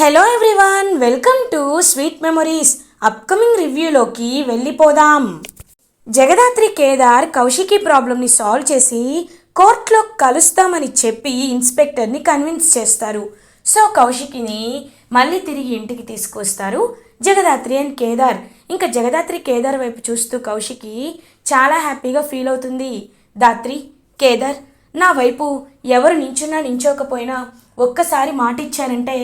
Hello everyone welcome to sweet memories upcoming రివ్యూలోకి వెళ్ళిపోదాం. జగదాత్రి కేదార్ కౌశికి ప్రాబ్లమ్ని solve చేసి కోర్టులో కలుస్తామని చెప్పి ఇన్స్పెక్టర్ని కన్విన్స్ చేస్తారు. సో కౌశికిని మళ్ళీ తిరిగి ఇంటికి తీసుకొస్తారు జగదాత్రి అండ్ కేదార్. ఇంకా జగదాత్రి కేదార్ వైపు చూస్తూ కౌశికి చాలా హ్యాపీగా ఫీల్ అవుతుంది. దాత్రి కేదార్ నా వైపు ఎవరు నించున్నా నించోకపోయినా ఒక్కసారి మాట ఇచ్చారంటే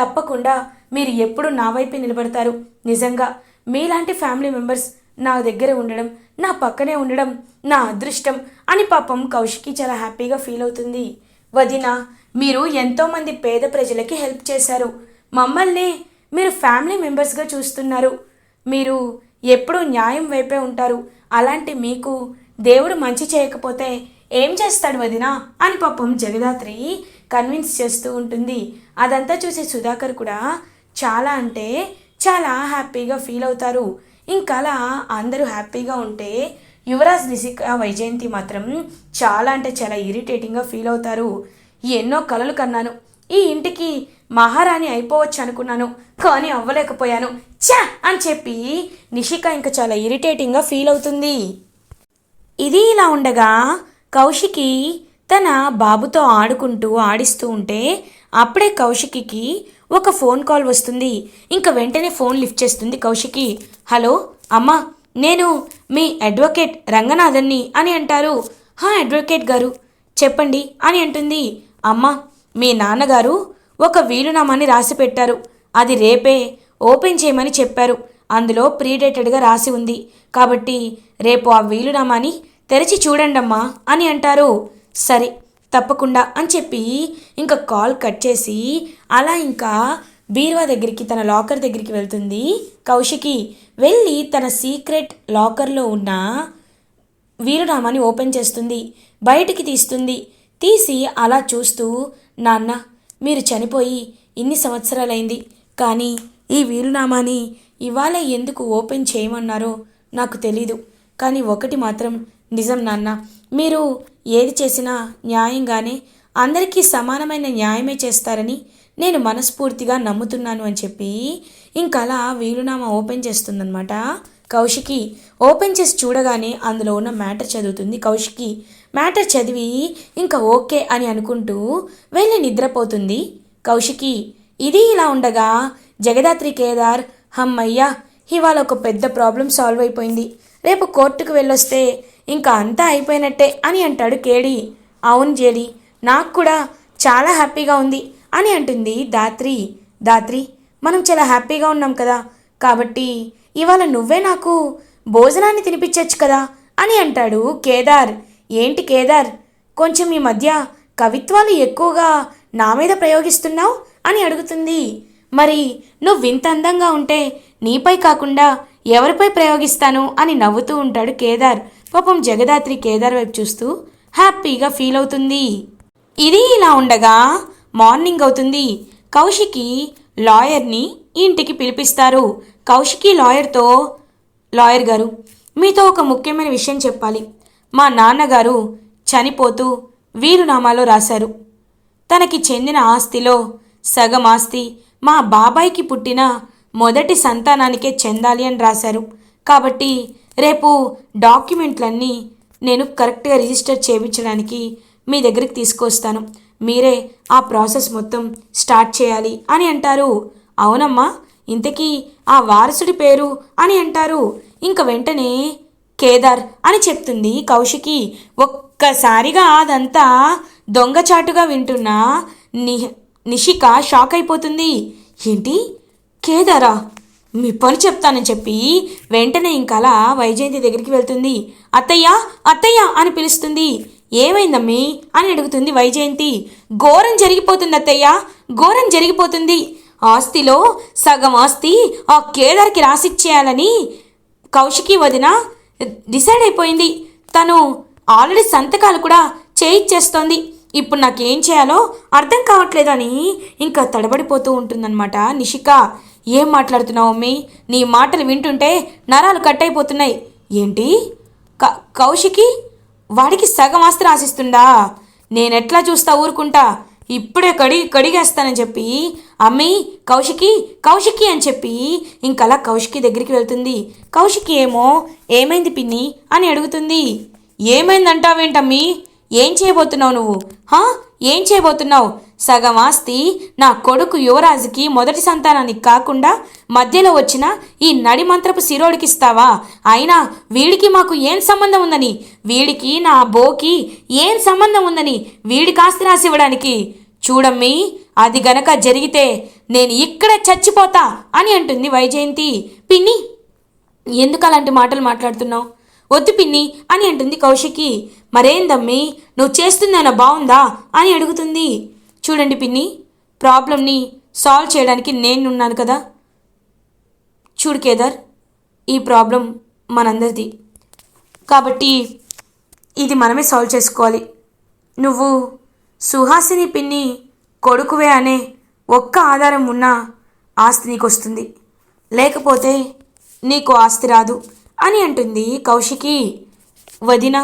తప్పకుండా మీరు ఎప్పుడు నా వైపే నిలబడతారు. నిజంగా మీలాంటి ఫ్యామిలీ మెంబర్స్ నా దగ్గర ఉండడం నా పక్కనే ఉండడం నా అదృష్టం అని పాపం కౌశికి చాలా హ్యాపీగా ఫీల్ అవుతుంది. వదిన మీరు ఎంతోమంది పేద ప్రజలకి హెల్ప్ చేశారు. మమ్మల్ని మీరు ఫ్యామిలీ మెంబర్స్గా చూస్తున్నారు. మీరు ఎప్పుడూ న్యాయం వైపే ఉంటారు. అలాంటి మీకు దేవుడు మంచి చేయకపోతే ఏం చేస్తాడు వదినా? అని పాపం జగదాత్రి కన్విన్స్ చేస్తూ ఉంటుంది. అదంతా చూసే సుధాకర్ కూడా చాలా అంటే చాలా హ్యాపీగా ఫీల్ అవుతారు. ఇంకా అలా అందరూ హ్యాపీగా ఉంటే యువరాజ్ నిశిక వైజయంతి మాత్రం చాలా అంటే చాలా ఇరిటేటింగ్గా ఫీల్ అవుతారు. ఎన్నో కలలు కన్నాను. ఈ ఇంటికి మహారాణి అయిపోవచ్చు అనుకున్నాను. కానీ అవ్వలేకపోయాను. చా అని చెప్పి నిషిక ఇంకా చాలా ఇరిటేటింగ్గా ఫీల్ అవుతుంది. ఇది ఇలా ఉండగా కౌశికి తన బాబుతో ఆడుకుంటూ ఆడిస్తూ ఉంటే అప్పుడే కౌశికికి ఒక ఫోన్ కాల్ వస్తుంది. ఇంకా వెంటనే ఫోన్ లిఫ్ట్ చేస్తుంది కౌశికి. హలో అమ్మా నేను మీ అడ్వకేట్ రంగనాథన్ని అని అంటారు. హా అడ్వకేట్ గారు చెప్పండి అని అంటుంది. అమ్మా మీ నాన్నగారు ఒక వీలునామాని రాసి పెట్టారు. అది రేపే ఓపెన్ చేయమని చెప్పారు. అందులో ప్రీడేటెడ్గా రాసి ఉంది. కాబట్టి రేపు ఆ వీలునామాని తెరిచి చూడండమ్మా అని అంటారు. సరే తప్పకుండా అని చెప్పి ఇంకా కాల్ కట్ చేసి అలా ఇంకా బీరువా దగ్గరికి తన లాకర్ దగ్గరికి వెళ్తుంది. కౌశికి వెళ్ళి తన సీక్రెట్ లాకర్లో ఉన్న వీరునామాని ఓపెన్ చేస్తుంది. బయటికి తీస్తుంది. తీసి అలా చూస్తూ నాన్న మీరు చనిపోయి ఇన్ని సంవత్సరాలైంది కానీ ఈ వీరునామాని ఇవాళ ఎందుకు ఓపెన్ చేయమన్నారో నాకు తెలీదు. కానీ ఒకటి మాత్రం నిజం నాన్న మీరు ఏది చేసినా న్యాయంగానే అందరికీ సమానమైన న్యాయమే చేస్తారని నేను మనస్ఫూర్తిగా నమ్ముతున్నాను అని చెప్పి ఇంకలా వీలునామా ఓపెన్ చేస్తుందనమాట కౌశికి ఓపెన్ చేసి చూడగానే అందులో ఉన్న మ్యాటర్ చదువుతుంది. కౌశికి మ్యాటర్ చదివి ఇంకా ఓకే అని అనుకుంటూ వెళ్ళి నిద్రపోతుంది. కౌశికి ఇది ఇలా ఉండగా జగదాత్రి కేదార్ హమ్మయ్యా ఇవాళ ఒక పెద్ద ప్రాబ్లం సాల్వ్ అయిపోయింది. రేపు కోర్టుకు వెళ్ళొస్తే ఇంకా అంతా అయిపోయినట్టే అని అంటాడు కేడి. అవును జేడి నాకు కూడా చాలా హ్యాపీగా ఉంది అని అంటుంది దాత్రి. దాత్రి మనం చాలా హ్యాపీగా ఉన్నాం కదా కాబట్టి ఇవాళ నువ్వే నాకు భోజనాన్ని తినిపించచ్చు కదా అని అంటాడు కేదార్. ఏంటి కేదార్ కొంచెం ఈ మధ్య కవిత్వాలు ఎక్కువగా నా మీద ప్రయోగిస్తున్నావు అని అడుగుతుంది. మరి నువ్వు ఇంత అందంగా ఉంటే నీపై కాకుండా ఎవరిపై ప్రయోగిస్తాను అని నవ్వుతూ ఉంటాడు కేదార్. పాపం జగదాత్రి కేదార్ వైపు చూస్తూ హ్యాపీగా ఫీల్ అవుతుంది. ఇది ఇలా ఉండగా మార్నింగ్ అవుతుంది. కౌశికి లాయర్ని ఇంటికి పిలిపిస్తారు. కౌశికి లాయర్తో లాయర్ గారు మీతో ఒక ముఖ్యమైన విషయం చెప్పాలి. మా నాన్నగారు చనిపోతూ వీరునామాలో రాశారు. తనకి చెందిన ఆస్తిలో సగం ఆస్తి మా బాబాయికి పుట్టిన మొదటి సంతానానికే చెందాలి అని రాశారు. కాబట్టి రేపు డాక్యుమెంట్లన్నీ నేను కరెక్ట్గా రిజిస్టర్ చేయించడానికి మీ దగ్గరికి తీసుకొస్తాను. మీరే ఆ ప్రాసెస్ మొత్తం స్టార్ట్ చేయాలి అని అంటారు. అవునమ్మా ఇంతకీ ఆ వారసుడి పేరు అని అంటారు. ఇంక వెంటనే కేదార్ అని చెప్తుంది కౌశికి. ఒక్కసారిగా అదంతా దొంగచాటుగా వింటున్న ని నిషిక షాక్ అయిపోతుంది. ఏంటి? కేదారా? మీ పని చెప్తానని చెప్పి వెంటనే ఇంకలా వైజయంతి దగ్గరికి వెళ్తుంది. అత్తయ్య అత్తయ్య అని పిలుస్తుంది. ఏమైందమ్మీ అని అడుగుతుంది వైజయంతి. ఘోరం జరిగిపోతుంది అత్తయ్య ఘోరం జరిగిపోతుంది. ఆస్తిలో సగం ఆస్తి ఆ కేదార్కి రాసిచ్చేయాలని కౌశికి వదిన డిసైడ్ అయిపోయింది. తను ఆల్రెడీ సంతకాలు కూడా చేయిచ్చేస్తోంది. ఇప్పుడు నాకేం చేయాలో అర్థం కావట్లేదని ఇంకా తడబడిపోతూ ఉంటుందన్నమాట నిషిక. ఏం మాట్లాడుతున్నావు అమ్మి? నీ మాటలు వింటుంటే నరాలు కట్ అయిపోతున్నాయి ఏంటి? క కౌశికి? వాడికి సగం ఆస్తి రాసిస్తుందా నేనెట్లా చూస్తా ఊరుకుంటా? ఇప్పుడే కడిగి కడిగేస్తానని చెప్పి. అమ్మి కౌశికి కౌశికి అని చెప్పి. ఇంకలా కౌశికి దగ్గరికి వెళ్తుంది. కౌశికి ఏమో ఏమైంది పిన్ని? అని అడుగుతుంది. ఏమైందంటావేంటమ్మి? ఏం చేయబోతున్నావు నువ్వు? హా? ఏం చేయబోతున్నావు? సగం ఆస్తి నా కొడుకు యువరాజుకి మొదటి సంతానానికి కాకుండా మధ్యలో వచ్చిన ఈ నడిమంత్రపు శిరోడికిస్తావా? శిరోడికి ఇస్తావా అయినా వీడికి మాకు ఏం సంబంధం ఉందని? వీడికి నా బోకి ఏం సంబంధం ఉందని వీడికి ఆస్తి రాసి ఇవ్వడానికి? చూడమ్మీ అది గనక జరిగితే నేను ఇక్కడే చచ్చిపోతా అని అంటుంది వైజయంతి. పిన్ని ఎందుకు అలాంటి మాటలు మాట్లాడుతున్నావు? వద్దు పిన్ని అని అంటుంది కౌశికి. మరేందమ్మి నువ్వు చేస్తుందేనా బాగుందా? అని అడుగుతుంది. చూడండి పిన్ని ప్రాబ్లమ్ని సాల్వ్ చేయడానికి నేనున్నాను కదా. చూడు కేదార్ ఈ ప్రాబ్లం మనందరిది. కాబట్టి ఇది మనమే సాల్వ్ చేసుకోవాలి. నువ్వు సుహాసిని పిన్ని కొడుకువే అనే ఒక్క ఆధారం ఉన్న ఆస్తి నీకు వస్తుంది లేకపోతే నీకు ఆస్తి రాదు అని అంటుంది కౌశికి వదిన.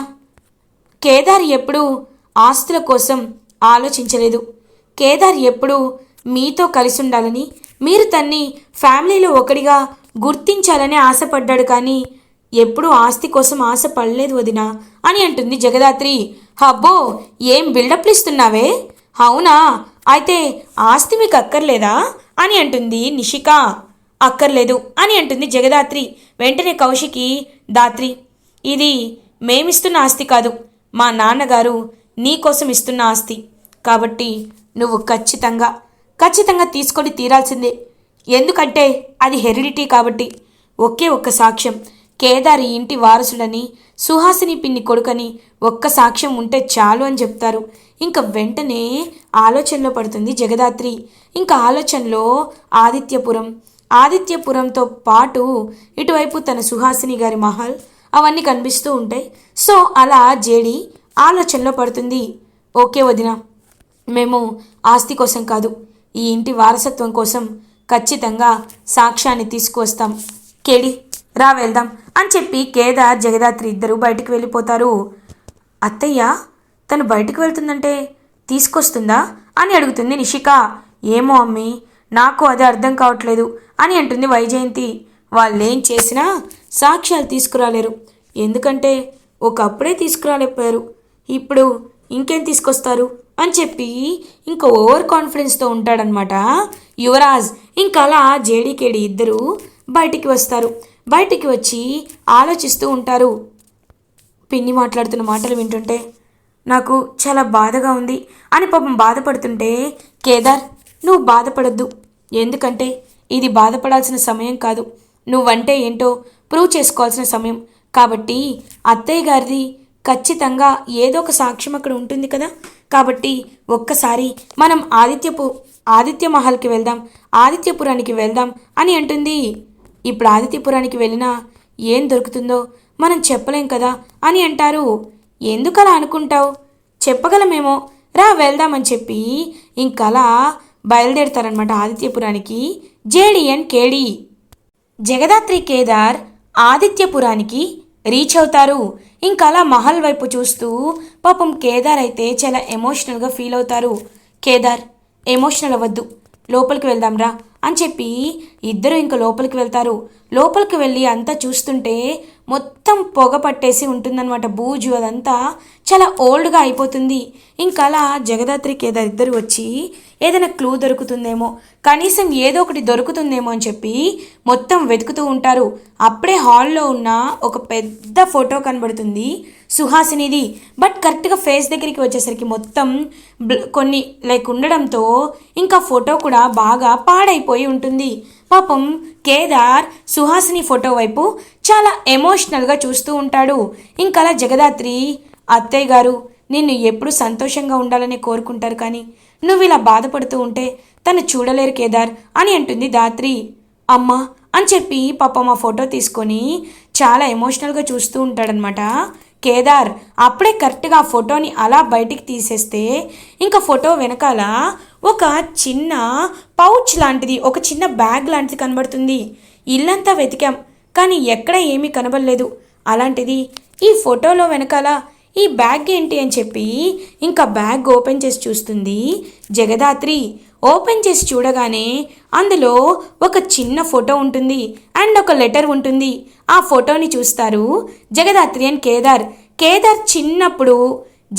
కేదార్ ఎప్పుడూ ఆస్తుల కోసం ఆలోచించలేదు. కేదార్ ఎప్పుడూ మీతో కలిసి ఉండాలని మీరు తన్ని ఫ్యామిలీలో ఒకటిగా గుర్తించాలని ఆశపడ్డాడు కానీ ఎప్పుడూ ఆస్తి కోసం ఆశపడలేదు వదిన అని అంటుంది జగదాత్రి. హబ్బో ఏం బిల్డప్లు ఇస్తున్నావే? అవునా? అయితే ఆస్తి మీకు అక్కర్లేదా? అని అంటుంది నిషిక. అక్కర్లేదు అని అంటుంది జగదాత్రి. వెంటనే కౌశికి దాత్రి ఇది మేమిస్తున్న ఆస్తి కాదు. మా నాన్నగారు నీ కోసం ఇస్తున్న ఆస్తి. కాబట్టి నువ్వు ఖచ్చితంగా ఖచ్చితంగా తీసుకొని తీరాల్సిందే. ఎందుకంటే అది హెరిడిటీ కాబట్టి. ఒకే ఒక్క సాక్ష్యం. కేదారి ఇంటి వారసుడని సుహాసిని పిన్ని కొడుకని ఒక్క సాక్ష్యం ఉంటే చాలు అని చెప్తారు. ఇంకా వెంటనే ఆలోచనలో పడుతుంది జగదాత్రి. ఇంకా ఆలోచనలో ఆదిత్యపురం. ఆదిత్యపురంతో పాటు ఇటువైపు తన సుహాసిని గారి మహల్ అవన్నీ కనిపిస్తూ ఉంటాయి. సో అలా జేడి ఆలోచనలో పడుతుంది. ఓకే వదిన. మేము ఆస్తి కోసం కాదు ఈ ఇంటి వారసత్వం కోసం ఖచ్చితంగా సాక్ష్యాన్ని తీసుకువస్తాం. కేడి రా వెళ్దాం అని చెప్పి కేదార్ జగదాత్రి ఇద్దరు బయటికి వెళ్ళిపోతారు. అత్తయ్య తను బయటికి వెళ్తుందంటే తీసుకొస్తుందా అని అడుగుతుంది నిషిక. ఏమో అమ్మి నాకు అది అర్థం కావట్లేదు అని అంటుంది వైజయంతి. వాళ్ళేం చేసినా సాక్ష్యాలు తీసుకురాలేరు. ఎందుకంటే ఒకప్పుడే తీసుకురాలేకపోయారు. ఇప్పుడు ఇంకేం తీసుకొస్తారు? అని చెప్పి ఇంకా ఓవర్ కాన్ఫిడెన్స్తో ఉంటాడనమాట యువరాజ్ ఇంకా అలా జేడీకేడి ఇద్దరు బయటికి వస్తారు. బయటికి వచ్చి ఆలోచిస్తూ ఉంటారు. పిన్ని మాట్లాడుతున్న మాటలు వింటుంటే నాకు చాలా బాధగా ఉంది అని పాపం బాధపడుతుంటే కేదార్ నువ్వు బాధపడద్దు. ఎందుకంటే ఇది బాధపడాల్సిన సమయం కాదు. నువ్వంటే ఏంటో ప్రూవ్ చేసుకోవాల్సిన సమయం. కాబట్టి అత్తయ్య గారిది ఖచ్చితంగా ఏదో ఒక సాక్ష్యం అక్కడ ఉంటుంది కదా? కాబట్టి ఒక్కసారి మనం ఆదిత్యపు ఆదిత్య మహల్కి వెళ్దాం ఆదిత్యపురానికి వెళ్దాం అని అంటుంది. ఇప్పుడు ఆదిత్యపురానికి వెళ్ళినా ఏం దొరుకుతుందో మనం చెప్పలేం కదా అని అంటారు. ఎందుకలా అనుకుంటావు? చెప్పగలమేమో. రా వెళ్దామని చెప్పి ఇంకలా బయలుదేరుతారనమాట ఆదిత్యపురానికి జేడిఎన్ కేడి. జగదాత్రి కేదార్ ఆదిత్యపురానికి రీచ్ అవుతారు. ఇంకా అలా మహల్ వైపు చూస్తూ పాపం కేదార్ అయితే చాలా ఎమోషనల్గా ఫీల్ అవుతారు. కేదార్ ఎమోషనల్ అవ్వద్దు. లోపలికి వెళ్దాం రా అని చెప్పి ఇద్దరు ఇంకా లోపలికి వెళ్తారు. లోపలికి వెళ్ళి అంతా చూస్తుంటే మొత్తం మొత్తం పొగ పట్టేసి ఉంటుందన్నమాట. బూజు అదంతా చాలా ఓల్డ్గా అయిపోతుంది. ఇంకా అలా జగదాత్రికి కేదార్ ఇద్దరు వచ్చి ఏదైనా క్లూ దొరుకుతుందేమో కనీసం ఏదో ఒకటి దొరుకుతుందేమో అని చెప్పి మొత్తం వెతుకుతూ ఉంటారు. అప్పుడే హాల్లో ఉన్న ఒక పెద్ద ఫోటో కనబడుతుంది సుహాసినిది. బట్ కరెక్ట్గా ఫేస్ దగ్గరికి వచ్చేసరికి మొత్తం బ్ల- కొన్ని లైక్ ఉండడంతో ఇంకా ఫోటో కూడా బాగా పాడైపోయి ఉంటుంది. పాపం కేదార్ సుహాసిని ఫోటో వైపు చాలా ఎమోషనల్గా చూస్తూ ఉంటాడు. ఇంకలా జగదాత్రి అత్తయ్య గారు నిన్ను ఎప్పుడు సంతోషంగా ఉండాలని కోరుకుంటారు కానీ నువ్వు ఇలా బాధపడుతూ ఉంటే తను చూడలేరు కేదార్ అని అంటుంది దాత్రి. అమ్మ అని చెప్పి పాపం ఆ ఫోటో తీసుకొని చాలా ఎమోషనల్గా చూస్తూ ఉంటాడనమాట కేదార్ అప్పుడే కరెక్ట్గా ఆ ఫోటోని అలా బయటికి తీసేస్తే ఇంకా ఫోటో వెనకాల ఒక చిన్న పౌచ్ లాంటిది ఒక చిన్న బ్యాగ్ లాంటిది కనబడుతుంది. ఇల్లంతా వెతికాం కానీ ఎక్కడ ఏమీ కనబడలేదు. అలాంటిది ఈ ఫోటోలో వెనకాల ఈ బ్యాగ్ ఏంటి అని చెప్పి ఇంకా బ్యాగ్ ఓపెన్ చేసి చూస్తుంది జగదాత్రి. ఓపెన్ చేసి చూడగానే అందులో ఒక చిన్న ఫోటో ఉంటుంది అండ్ ఒక లెటర్ ఉంటుంది. ఆ ఫోటోని చూస్తారు జగదాత్రి అండ్ కేదార్. కేదార్ చిన్నప్పుడు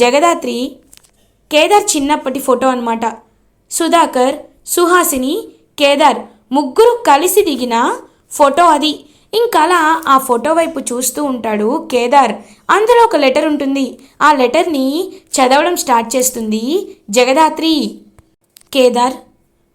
జగదాత్రి కేదార్ చిన్నప్పటి ఫోటో అనమాట సుధాకర్ సుహాసిని కేదార్ ముగ్గురు కలిసి దిగిన ఫోటో అది. ఇంకలా ఆ ఫోటో వైపు చూస్తూ ఉంటాడు కేదార్. అందులో ఒక లెటర్ ఉంటుంది. ఆ లెటర్ని చదవడం స్టార్ట్ చేస్తుంది జగదాత్రి. కేదార్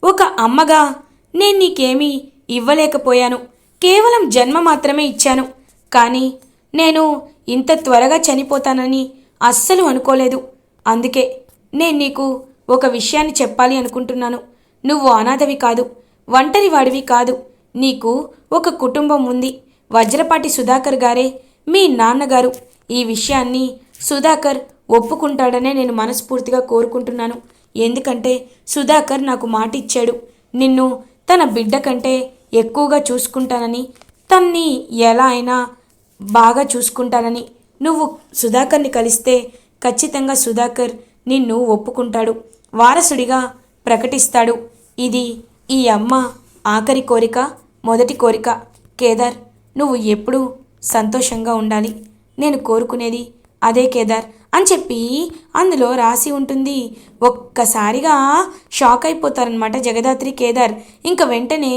ఒక అమ్మగా నేను నీకేమీ ఇవ్వలేకపోయాను. కేవలం జన్మ మాత్రమే ఇచ్చాను. కానీ నేను ఇంత త్వరగా చనిపోతానని అస్సలు అనుకోలేదు. అందుకే నేను నీకు ఒక విషయాన్ని చెప్పాలి అనుకుంటున్నాను. నువ్వు అనాథవి కాదు ఒంటరి వాడివి కాదు. నీకు ఒక కుటుంబం ఉంది. వజ్రపాటి సుధాకర్ గారే మీ నాన్నగారు. ఈ విషయాన్ని సుధాకర్ ఒప్పుకుంటాడనే నేను మనస్ఫూర్తిగా కోరుకుంటున్నాను. ఎందుకంటే సుధాకర్ నాకు మాట ఇచ్చాడు నిన్ను తన బిడ్డ కంటే ఎక్కువగా చూసుకుంటానని తన్ని ఎలా అయినా బాగా చూసుకుంటానని నువ్వు సుధాకర్ని కలిస్తే ఖచ్చితంగా సుధాకర్ నిన్ను ఒప్పుకుంటాడు. వారసుడిగా ప్రకటిస్తాడు. ఇది ఈ అమ్మ ఆఖరి కోరిక మొదటి కోరిక. కేదార్ నువ్వు ఎప్పుడూ సంతోషంగా ఉండాలి. నేను కోరుకునేది అదే కేదార్. అని చెప్పి అందులో రాసి ఉంటుంది. ఒక్కసారిగా షాక్ అయిపోతారనమాట జగదాత్రి కేదార్. ఇంకా వెంటనే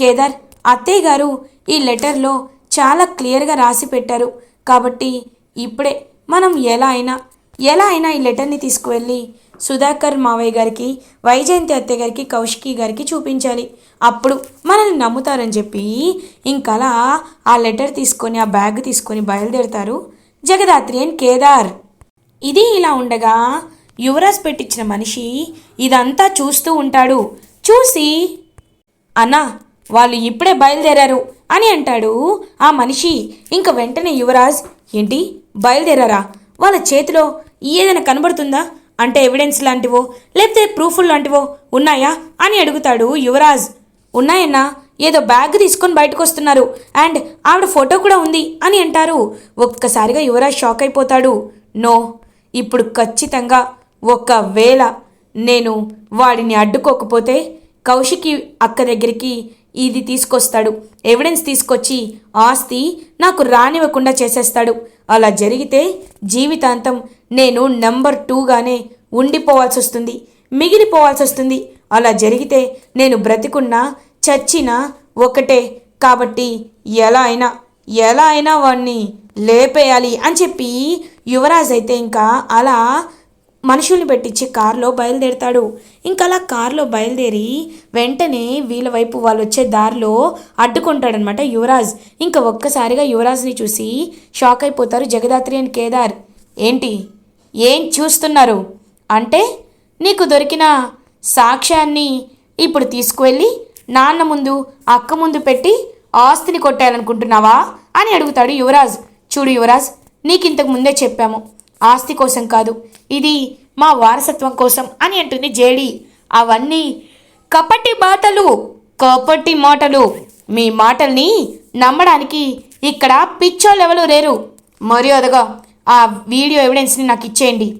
కేదార్ అత్తయ్య గారు ఈ లెటర్లో చాలా క్లియర్గా రాసి పెట్టారు. కాబట్టి ఇప్పుడే మనం ఎలా అయినా ఎలా అయినా ఈ లెటర్ని తీసుకువెళ్ళి సుధాకర్ మావయ్య గారికి వైజయంతి అత్తయ్య గారికి కౌశికి గారికి చూపించాలి. అప్పుడు మనల్ని నమ్ముతారని చెప్పి ఇంకలా ఆ లెటర్ తీసుకొని ఆ బ్యాగ్ తీసుకొని బయలుదేరుతారు జగదాత్రి అండ్ కేదార్. ఇది ఇలా ఉండగా యువరాజ్ పెట్టించిన మనిషి ఇదంతా చూస్తూ ఉంటాడు. చూసి అన్నా వాళ్ళు ఇప్పుడే బయలుదేరారు అని అంటాడు ఆ మనిషి. ఇంక వెంటనే యువరాజ్ ఏంటి బయలుదేరారా? వాళ్ళ చేతిలో ఏదైనా కనబడుతుందా? అంటే ఎవిడెన్స్ లాంటివో లేకపోతే ప్రూఫ్లు లాంటివో ఉన్నాయా? అని అడుగుతాడు యువరాజ్. ఉన్నాయన్నా ఏదో బ్యాగ్ తీసుకొని బయటకు వస్తున్నారు అండ్ ఆవిడ ఫోటో కూడా ఉంది అని అంటారు. ఒక్కసారిగా యువరాజ్ షాక్ అయిపోతాడు. నో ఇప్పుడు ఖచ్చితంగా ఒకవేళ నేను వాడిని అడ్డుకోకపోతే కౌశికి అక్క దగ్గరికి ఇది తీసుకొస్తాడు. ఎవిడెన్స్ తీసుకొచ్చి ఆస్తి నాకు రానివ్వకుండా చేసేస్తాడు. అలా జరిగితే జీవితాంతం నేను నెంబర్ టూగానే ఉండిపోవాల్సి వస్తుంది. మిగిలిపోవాల్సి వస్తుంది. అలా జరిగితే నేను బ్రతికున్నా చచ్చినా ఒకటే. కాబట్టి ఎలా అయినా ఎలా అయినా వాడిని లేపేయాలి అని చెప్పి యువరాజ్ అయితే ఇంకా అలా మనుషుల్ని పెట్టించి కారులో బయలుదేరుతాడు. ఇంకా అలా కారులో బయలుదేరి వెంటనే వీళ్ళ వైపు వాళ్ళు వచ్చే దారిలో అడ్డుకుంటాడనమాట యువరాజ్. ఇంకా ఒక్కసారిగా యువరాజ్ని చూసి షాక్ అయిపోతారు జగదాత్రి అండ్ కేదార్. ఏంటి? ఏం చూస్తున్నారు? అంటే నీకు దొరికిన సాక్ష్యాన్ని ఇప్పుడు తీసుకువెళ్ళి నాన్న ముందు అక్క ముందు పెట్టి ఆస్తిని కొట్టేయాలనుకుంటున్నావా అని అడుగుతాడు యువరాజ్. చూడు యువరాజ్ నీకు ఇంతకు ముందే చెప్పాము. ఆస్తి కోసం కాదు ఇది మా వారసత్వం కోసం అని అంటుంది జేడి. అవన్నీ కపటి మాటలు కపటి మాటలు. మీ మాటల్ని నమ్మడానికి ఇక్కడ పిచ్చోళ్ళెవరు లేరు. మర్యాదగా ఆ వీడియో ఎవిడెన్స్ని నాకు ఇచ్చేయండి.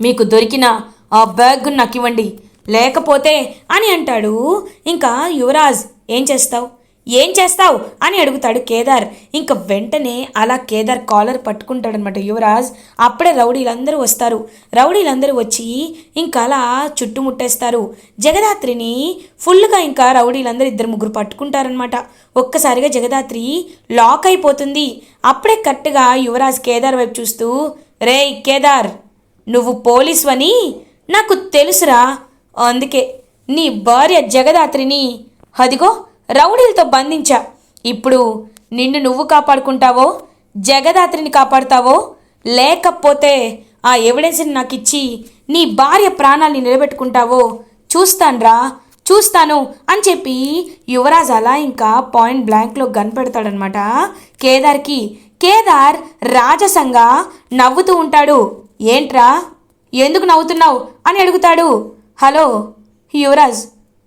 మీకు దొరికిన ఆ బ్యాగ్ నాకు ఇవ్వండి. లేకపోతే అని అంటాడు. ఇంకా యువరాజ్ ఏం చేస్తావు? ఏం చేస్తావు? అని అడుగుతాడు కేదార్. ఇంక వెంటనే అలా కేదార్ కాలర్ పట్టుకుంటాడనమాట యువరాజ్. అప్పుడే రౌడీలందరూ వస్తారు. రౌడీలందరూ వచ్చి ఇంకా అలా చుట్టుముట్టేస్తారు. జగదాత్రిని ఫుల్గా ఇంకా రౌడీలందరూ ఇద్దరు ముగ్గురు పట్టుకుంటారనమాట ఒక్కసారిగా జగదాత్రి లాక్ అయిపోతుంది. అప్పుడే కరెక్ట్గా యువరాజ్ కేదార్ వైపు చూస్తూ రేయ్ కేదార్ నువ్వు పోలీసువని? నాకు తెలుసురా. అందుకే నీ భార్య జగదాత్రిని అదిగో రౌడీలతో బంధించా. ఇప్పుడు నిన్ను నువ్వు కాపాడుకుంటావో జగదాత్రిని కాపాడుతావో లేకపోతే ఆ ఎవిడెన్స్ని నాకు ఇచ్చి నీ భార్య ప్రాణాల్ని నిలబెట్టుకుంటావో చూస్తాన్రా చూస్తాను అని చెప్పి యువరాజ్ అలా ఇంకా పాయింట్ బ్లాంక్లో గన్ పెడతాడనమాట. కేదార్కి కేదార్ రాజసంగా నవ్వుతూ ఉంటాడు. ఏంట్రా? ఎందుకు నవ్వుతున్నావు? అని అడుగుతాడు. హలో యువరాజ్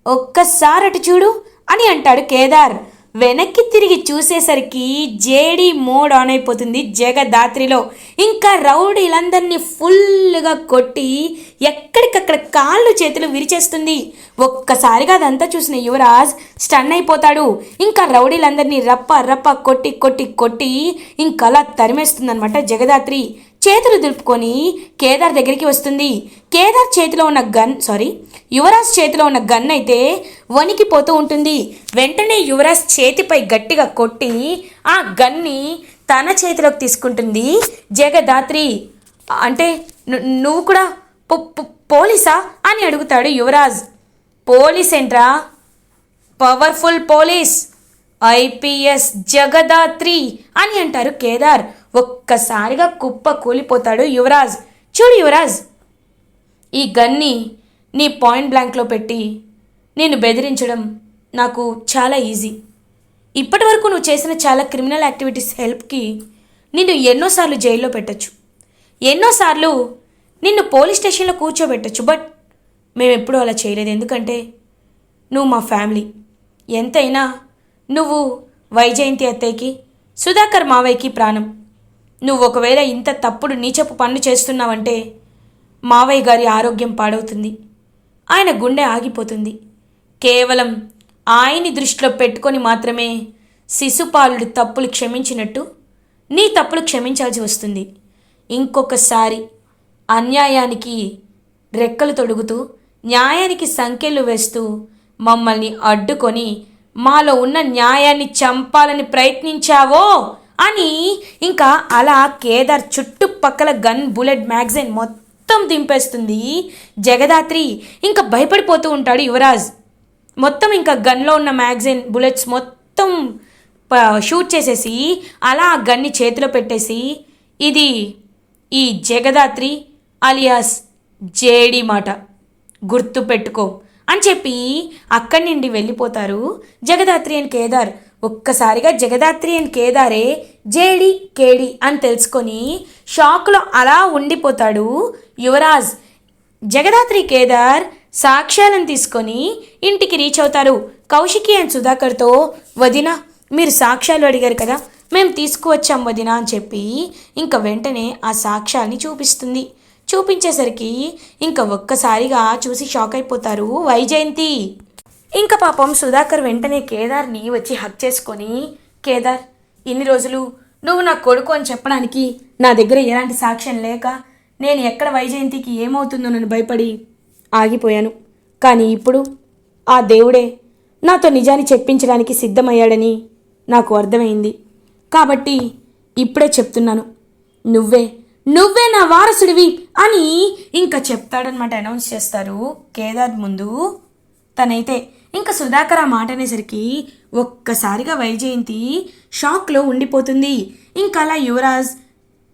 ఒక్కసారి అటు చూడు అని అంటాడు కేదార్. వెనక్కి తిరిగి చూసేసరికి జేడి మోడ్ ఆన్ అయిపోతుంది జగదాత్రిలో. ఇంకా రౌడీలందరినీ ఫుల్గా కొట్టి ఎక్కడికక్కడ కాళ్ళు చేతులు విరిచేస్తుంది. ఒక్కసారిగా అదంతా చూసిన యువరాజ్ స్టన్ అయిపోతాడు. ఇంకా రౌడీలందరినీ రప్ప రప్ప కొట్టి కొట్టి కొట్టి ఇంకలా తరిమేస్తుందనమాట జగదాత్రి. చేతులు దులుపుకొని కేదార్ దగ్గరికి వస్తుంది. కేదార్ చేతిలో ఉన్న గన్ సారీ యువరాజ్ చేతిలో ఉన్న గన్ అయితే వణికిపోతూ ఉంటుంది. వెంటనే యువరాజ్ చేతిపై గట్టిగా కొట్టి ఆ గన్ని తన చేతిలోకి తీసుకుంటుంది. జగదాత్రి అంటే నువ్వు కూడా పోలీసా అని అడుగుతాడు యువరాజ్. పోలీస్ ఏంట్రా? పవర్ఫుల్ పోలీస్ ఐపీఎస్ జగదాత్రి అని అంటారు కేదార్. ఒక్కసారిగా కుప్ప కూలిపోతాడు యువరాజ్. చూడు యువరాజ్. ఈ గన్ని నీ పాయింట్ బ్లాంక్లో పెట్టి నేను బెదిరించడం నాకు చాలా ఈజీ. ఇప్పటి వరకు నువ్వు చేసిన చాలా క్రిమినల్ యాక్టివిటీస్ హెల్ప్కి నిన్ను ఎన్నోసార్లు జైల్లో పెట్టచ్చు. ఎన్నోసార్లు నిన్ను పోలీస్ స్టేషన్లో కూర్చోబెట్టచ్చు. బట్ మేము ఎప్పుడూ అలా చేయలేదు. ఎందుకంటే నువ్వు మా ఫ్యామిలీ. ఎంతైనా నువ్వు వైజయంతి అత్తయ్యకి సుధాకర్ మావయ్యకి ప్రాణం. నువ్వు ఒకవేళ ఇంత తప్పుడు నీచపు పనులు చేస్తున్నావంటే మావయ్య గారి ఆరోగ్యం పాడవుతుంది. ఆయన గుండె ఆగిపోతుంది. కేవలం ఆయన్ని దృష్టిలో పెట్టుకొని మాత్రమే శిశుపాలుడు తప్పులు క్షమించినట్టు నీ తప్పులు క్షమించాల్సి వస్తుంది. ఇంకొకసారి అన్యాయానికి రెక్కలు తొడుగుతూ న్యాయానికి సంఖ్యలు వేస్తూ మమ్మల్ని అడ్డుకొని మాలో ఉన్న న్యాయాన్ని చంపాలని ప్రయత్నించావో అని ఇంకా అలా కేదార్ చుట్టుపక్కల గన్ బుల్లెట్ మ్యాగజైన్ మొత్తం దింపేస్తుంది. జగదాత్రి ఇంకా భయపడిపోతూ ఉంటాడు యువరాజ్. మొత్తం ఇంకా గన్లో ఉన్న మ్యాగజైన్ బుల్లెట్స్ మొత్తం షూట్ చేసేసి అలా ఆ గన్ని చేతిలో పెట్టేసి ఇది ఈ జగదాత్రి అలియాస్ జేడి మాట. గుర్తు పెట్టుకో అని చెప్పి అక్కడి నుండి వెళ్ళిపోతారు జగదాత్రి అండ్ కేదార్. ఒక్కసారిగా జగదాత్రి అండ్ కేదారే జేడి కేడి అని తెలుసుకొని షాక్లో అలా ఉండిపోతాడు యువరాజ్. జగదాత్రి కేదార్ సాక్ష్యాలను తీసుకొని ఇంటికి రీచ్ అవుతారు. కౌశికి అండ్ సుధాకర్తో వదిన మీరు సాక్ష్యాలు అడిగారు కదా మేము తీసుకువచ్చాం వదిన అని చెప్పి ఇంకా వెంటనే ఆ సాక్ష్యాల్ని చూపిస్తుంది. చూపించేసరికి ఇంకా ఒక్కసారిగా చూసి షాక్ అయిపోతారు వైజయంతి. ఇంకా పాపం సుధాకర్ వెంటనే కేదార్ని వచ్చి హక్ చేసుకొని కేదార్ ఇన్ని రోజులు నువ్వు నా కొడుకు అని చెప్పడానికి నా దగ్గర ఎలాంటి సాక్ష్యం లేక నేను ఎక్కడ వైజయంతికి ఏమవుతుందో నన్ను భయపడి ఆగిపోయాను. కానీ ఇప్పుడు ఆ దేవుడే నాతో నిజాన్ని చెప్పించడానికి సిద్ధమయ్యాడని నాకు అర్థమైంది. కాబట్టి ఇప్పుడే చెప్తున్నాను. నువ్వే నువ్వే నా వారసుడివి అని ఇంకా చెప్తాడనమాట అనౌన్స్ చేస్తారు కేదార్ ముందు. తనైతే ఇంకా సుధాకర్ ఆ మాట అనేసరికి ఒక్కసారిగా వైజయంతి షాక్లో ఉండిపోతుంది. ఇంకా అలా యువరాజ్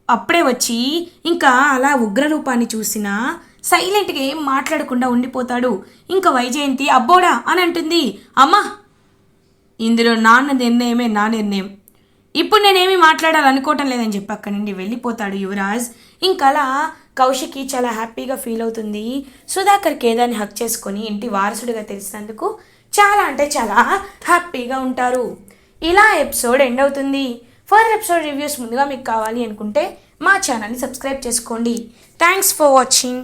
అప్పుడే వచ్చి ఇంకా అలా ఉగ్రరూపాన్ని చూసిన సైలెంట్గా ఏం మాట్లాడకుండా ఉండిపోతాడు. ఇంకా వైజయంతి అబ్బోడా అని అంటుంది అమ్మా! ఇందులో నాన్న నిర్ణయమే నా నిర్ణయం. ఇప్పుడు నేనేమి మాట్లాడాలనుకోవటం లేదని చెప్పి అక్కడి నుండి వెళ్ళిపోతాడు యువరాజ్. ఇంకా అలా కౌశికి చాలా హ్యాపీగా ఫీల్ అవుతుంది. సుధాకర్ కేదాన్ని హక్ చేసుకొని ఇంటి వారసుడిగా తెలిసినందుకు చాలా అంటే చాలా హ్యాపీగా ఉంటారు. ఇలా ఎపిసోడ్ ఎండ్ అవుతుంది. ఫర్దర్ ఎపిసోడ్ రివ్యూస్ ముందుగా మీకు కావాలి అనుకుంటే మా ఛానల్ని సబ్స్క్రైబ్ చేసుకోండి. Thanks for watching.